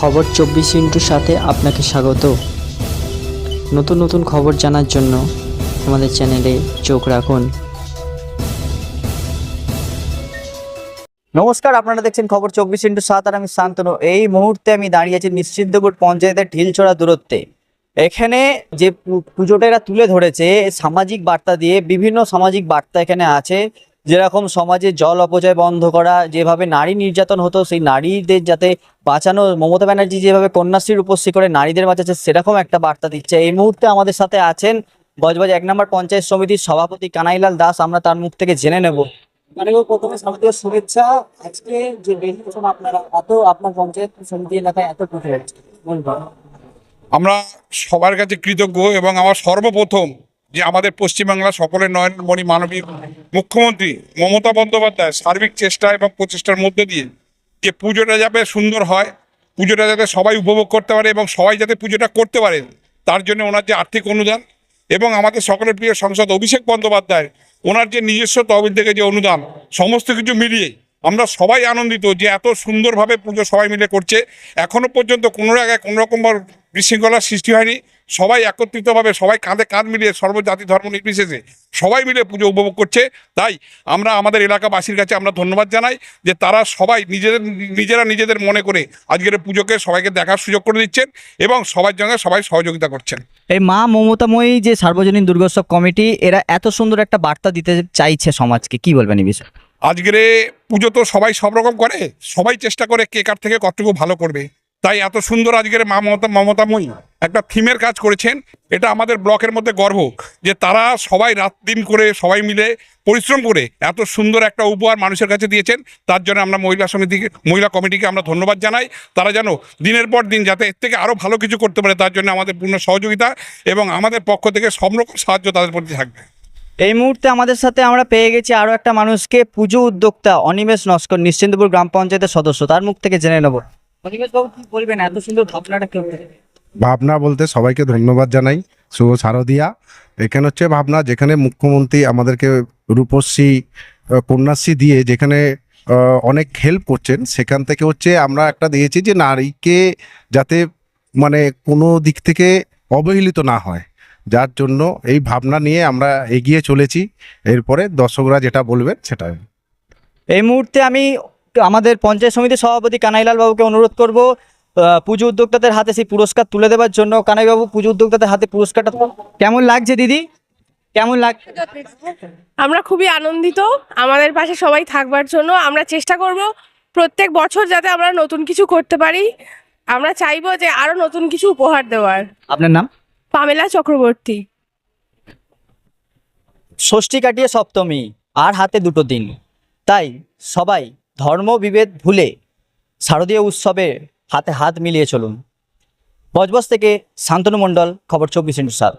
খবর চব্বিশ ইন্টুর সাথে আপনাকে স্বাগত। নতুন নতুন খবর জানার জন্য আমাদের চ্যানেলে চোখ রাখুন। নমস্কার, আপনারা দেখছেন খবর চব্বিশ ইন্টু সাত আর আমি শান্তনু। এই মুহূর্তে আমি দাঁড়িয়ে আছি নিশ্চিন্তপুর পঞ্চায়েতের ঢিলছড়া দূরত্বে। এখানে যে পুজোটা এরা তুলে ধরেছে, সামাজিক বার্তা দিয়ে, বিভিন্ন সামাজিক বার্তা এখানে আছে। যেরকম সমাজে জল অপচয় বন্ধ করা, যেভাবে নারী নির্যাতন হতো, সেই নারীদের যাতে বাঁচানো, মমতা ব্যানার্জি যেভাবে কন্যাশ্রীর উপস্থিত করে নারীদের বাঁচাচ্ছে, সেরকম একটা বার্তা দিচ্ছে। এই মুহূর্তে আমাদের সাথে আছেন গজবাজ এক নম্বর পঞ্চায়েত সমিতির সভাপতি কানাইলাল দাস। আমরা তার মুখ থেকে জেনে নেব। প্রথমে শুভেচ্ছা। আজকে আপনারা, এত আপনার পঞ্চায়েত এত আমরা সবার কাছে কৃতজ্ঞ এবং আমার সর্বপ্রথম যে আমাদের পশ্চিমবাংলা সকলের নয়নমণি মানবিক মুখ্যমন্ত্রী মমতা বন্দ্যোপাধ্যায় সার্বিক চেষ্টা এবং প্রচেষ্টার মধ্যে দিয়ে যে পুজোটা যাতে সুন্দর হয়, পুজোটা যাতে সবাই উপভোগ করতে পারে এবং সবাই যাতে পুজোটা করতে পারে, তার জন্য ওনার যে আর্থিক অনুদান এবং আমাদের সকলের প্রিয় সংসদ অভিষেক বন্দ্যোপাধ্যায়, ওনার যে নিজস্ব তহবিল থেকে যে অনুদান, সমস্ত কিছু মিলিয়ে আমরা সবাই আনন্দিত যে এত সুন্দরভাবে পুজো সবাই মিলে করছে। এখনও পর্যন্ত কোনো জায়গায় কোনো রকম বিশৃঙ্খলার সৃষ্টি হয়নি। সবাই একত্রিতভাবে সবাই কাঁধে কাঁধ মিলিয়ে সর্বজাতি ধর্ম নির্বিশেষে সবাই মিলে পুজো উপভোগ করছে। তাই আমরা আমাদের এলাকাবাসীর কাছে আমরা ধন্যবাদ জানাই যে তারা সবাই নিজেদের নিজেরা নিজেদের মনে করে আজকের পুজোকে সবাইকে দেখার সুযোগ করে দিচ্ছেন এবং সবার সঙ্গে সবাই সহযোগিতা করছেন। এই মা মমতাময়ী যে সার্বজনীন দুর্গোৎসব কমিটি এরা এত সুন্দর একটা বার্তা দিতে চাইছে সমাজকে কি বলবেন এই বিষয়ে? আজকের পুজো তো সবাই সব রকম করে সবাই চেষ্টা করে কে কার থেকে কতটুকু ভালো করবে। তাই এত সুন্দর আজকের মমতা মমতাময়ী একটা থিমের কাজ করেছেন। এটা আমাদের ব্লকের মধ্যে গর্ব যে তারা সবাই রাত দিন করে সবাই মিলে পরিশ্রম করে এত সুন্দর একটা উপহার মানুষের কাছে দিয়েছেন। তার জন্য আমরা মহিলা সমিতিকে, মহিলা কমিটিকে আমরা ধন্যবাদ জানাই। তারা যেন দিনের পর দিন যাতে এর থেকে আরও ভালো কিছু করতে পারে, তার জন্য আমাদের পূর্ণ সহযোগিতা এবং আমাদের পক্ষ থেকে সব রকম সাহায্য তাদের প্রতি থাকবে। এই মুহূর্তে আমাদের সাথে আমরা পেয়ে গেছি আরও একটা মানুষকে পুজো উদ্যোক্তা অনিমেষ নস্কর নিশ্চিন্তপুর গ্রাম পঞ্চায়েতের সদস্য। তার মুখ থেকে জেনে নেব। অনিমেষ বাবু কি বলবেন? এত সুন্দর ভাবনাটা কেউ ভাবনা বলতে সবাইকে ধন্যবাদ জানাই। শুভ শারদিয়া। এখানে হচ্ছে ভাবনা যেখানে মুখ্যমন্ত্রী আমাদেরকে রূপশ্রী কন্যাশ্রী দিয়ে যেখানে অনেক হেল্প করছেন সেখান থেকে হচ্ছে আমরা একটা দিয়েছি যে নারীকে যাতে মানে কোনো দিক থেকে অবহেলিত না হয়। যার জন্য এই ভাবনা নিয়ে আমরা এগিয়ে চলেছি। এরপরে দর্শকরা যেটা বলবেন সেটা এই মুহূর্তে আমি আমাদের পঞ্চায়েত সমিতির সভাপতি কানাইলাল বাবুকে অনুরোধ করব পুজো উদ্যোক্তাদের হাতে সেই পুরস্কার তুলে দেওয়ার জন্য। কানাইবাবু পুজো উদ্যোক্তাদের হাতে পুরস্কারটা কেমন লাগছে দিদি? কেমন লাগছে আমরা খুবই আনন্দিত। আমাদের পাশে সবাই থাকবার জন্য আমরা চেষ্টা করব প্রত্যেক বছর যাতে আমরা নতুন কিছু করতে পারি। আমরা চাইব যে আরও নতুন কিছু উপহার দেওয়ার। আপনার নাম? পামেলা চক্রবর্তী। ষষ্ঠী কাটিয়ে সপ্তমী আর হাতে দুটো দিন। তাই সবাই ধর্ম বিভেদ ভুলে শারদীয় উৎসবে হাতে হাত মিলিয়ে চলুন। বজবজ থেকে শান্তনু মণ্ডল, খবর চব্বিশ ইন্টু সাত।